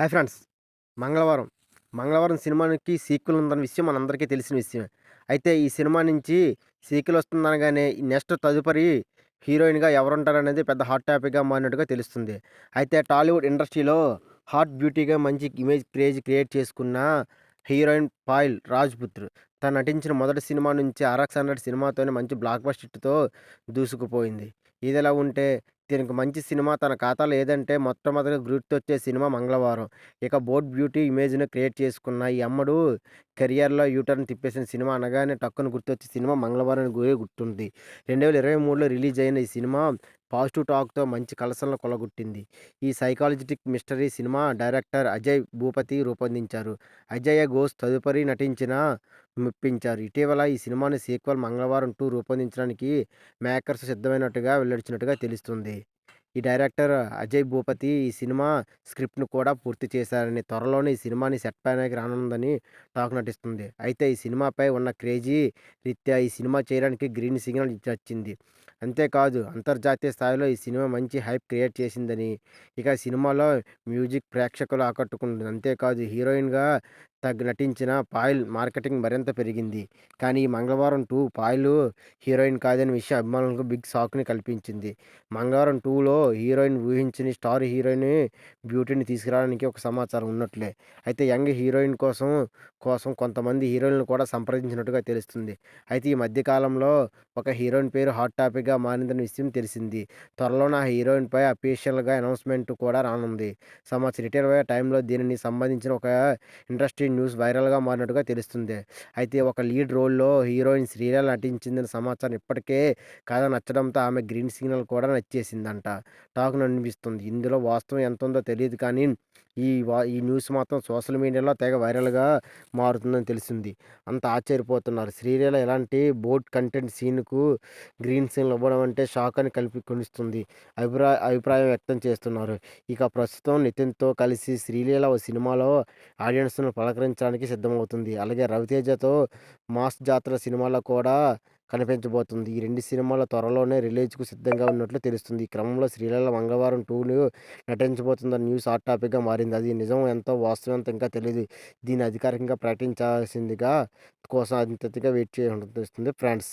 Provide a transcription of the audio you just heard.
Hi friends! మంగళవారం. మంగళవారం సినిమాకి సీక్వెల్ ఉందన్న విషయం మనందరికీ తెలిసిన విషయమే. అయితే ఈ సినిమా నుంచి సీక్వెల్ వస్తుందనగానే నెక్స్ట్ తదుపరి హీరోయిన్గా ఎవరుంటారనేది పెద్ద హాట్ టాపిక్గా మారినట్టుగా తెలుస్తుంది. అయితే టాలీవుడ్ ఇండస్ట్రీలో హాట్ బ్యూటీగా మంచి ఇమేజ్ క్రేజ్ క్రియేట్ చేసుకున్న హీరోయిన్ పాయిల్ రాజ్పుత్ర్ తను నటించిన మొదటి సినిమా నుంచి ఆర్ఎక్స్ హండ్రెడ్ సినిమాతోనే మంచి బ్లాక్ బస్టిట్తో దూసుకుపోయింది. ఇదిలా ఉంటే దీనికి మంచి సినిమా తన ఖాతాలో ఏదంటే మొట్టమొదటిగా గుర్తొచ్చే సినిమా మంగళవారం. ఇక బోట్ బ్యూటీ ఇమేజ్ను క్రియేట్ చేసుకున్న ఈ అమ్మడు కెరియర్లో యూటర్న్ తిప్పేసిన సినిమా అనగానే టక్కును గుర్తొచ్చే సినిమా మంగళవారం గురే గుర్తుంది. రెండు వేల ఇరవై మూడులో రిలీజ్ అయిన ఈ సినిమా పాజిటివ్ టాక్తో మంచి కలసలను కొలగొట్టింది. ఈ psychological mystery cinema director Ajay Bhupathi రూపొందించారు. అజయ్ ఘోష్ తదుపరి నటించిన మెప్పించారు. ఇటీవల ఈ సినిమాని సీక్వెల్ మంగళవారం టూ రూపొందించడానికి మేకర్స్ సిద్ధమైనట్టుగా వెల్లడించినట్టుగా తెలుస్తుంది. ఈ డైరెక్టర్ అజయ్ భూపతి ఈ సినిమా స్క్రిప్ట్ను కూడా పూర్తి చేశారని త్వరలోనే ఈ సినిమాని సెట్ పైనకి రానుందని టాక్ నటిస్తుంది. అయితే ఈ సినిమాపై ఉన్న క్రేజీ రీత్యా ఈ సినిమా చేయడానికి గ్రీన్ సిగ్నల్ వచ్చింది అంతేకాదు అంతర్జాతీయ స్థాయిలో ఈ సినిమా మంచి హైప్ క్రియేట్ చేసిందని. ఇక సినిమాలో మ్యూజిక్ ప్రేక్షకులు ఆకట్టుకుంటుంది అంతేకాదు హీరోయిన్గా నటించిన పాయల్ మార్కెటింగ్ మరింత పెరిగింది. కానీ ఈ మంగళవారం టూ పాయిల్ హీరోయిన్ కాదని విషయం అభిమానులకు బిగ్ షాక్ని కల్పించింది. మంగళవారం టూలో హీరోయిన్ ఊహించని స్టార్ హీరోయిన్ బ్యూటీని తీసుకురావడానికి ఒక సమాచారం ఉన్నట్లే. అయితే యంగ్ హీరోయిన్ కోసం కోసం కొంతమంది హీరోయిన్లు కూడా సంప్రదించినట్టుగా తెలుస్తుంది. అయితే ఈ మధ్యకాలంలో ఒక హీరోయిన్ పేరు హాట్ టాపిక్గా మారిందన్న విషయం తెలిసింది. త్వరలో నా హీరోయిన్పై అఫీషియల్గా అనౌన్స్మెంట్ కూడా రానుంది. సమాచారం రిటైర్ అయ్యే టైంలో దీనిని సంబంధించిన ఒక ఇండస్ట్రీ న్యూస్ వైరల్గా మారినట్టుగా తెలుస్తుంది. అయితే ఒక లీడ్ రోల్లో హీరోయిన్ శ్రీలీల నటించిందని సమాచారం ఇప్పటికే కథ నచ్చడంతో ఆమె గ్రీన్ సిగ్నల్ కూడా నచ్చేసిందంట. టాక్ అనిపిస్తుంది ఇందులో వాస్తవం ఎంత ఉందో తెలియదు కానీ ఈ వా ఈ న్యూస్ మాత్రం సోషల్ మీడియాలో తెగ వైరల్గా మారుతుందని తెలిసింది. అంత ఆశ్చర్యపోతున్నారు. శ్రీలీల ఎలాంటి బోట్ కంటెంట్ సీన్కు గ్రీన్ సీన్లు ఇవ్వడం అంటే షాక్ అని కలిపి కొనిస్తుంది అభిప్రాయ అభిప్రాయం వ్యక్తం చేస్తున్నారు. ఇక ప్రస్తుతం నితిన్తో కలిసి శ్రీలీల ఓ సినిమాలో ఆడియన్స్ను పలకరించడానికి సిద్ధమవుతుంది. అలాగే రవితేజతో మాస్ జాతర సినిమాలో కూడా కనిపించబోతుంది. ఈ రెండు సినిమాల త్వరలోనే రిలీజ్కు సిద్ధంగా ఉన్నట్లు తెలుస్తుంది. ఈ క్రమంలో శ్రీలీల మంగళవారం టూను నటించబోతుందన్న న్యూస్ హాట్ టాపిక్గా మారింది. అది నిజం ఎంతో వాస్తవం ఇంకా తెలియదు దీన్ని అధికారికంగా ప్రకటించాల్సిందిగా కోసం అతిథిగా వెయిట్ చేస్తుంది ఫ్రెండ్స్.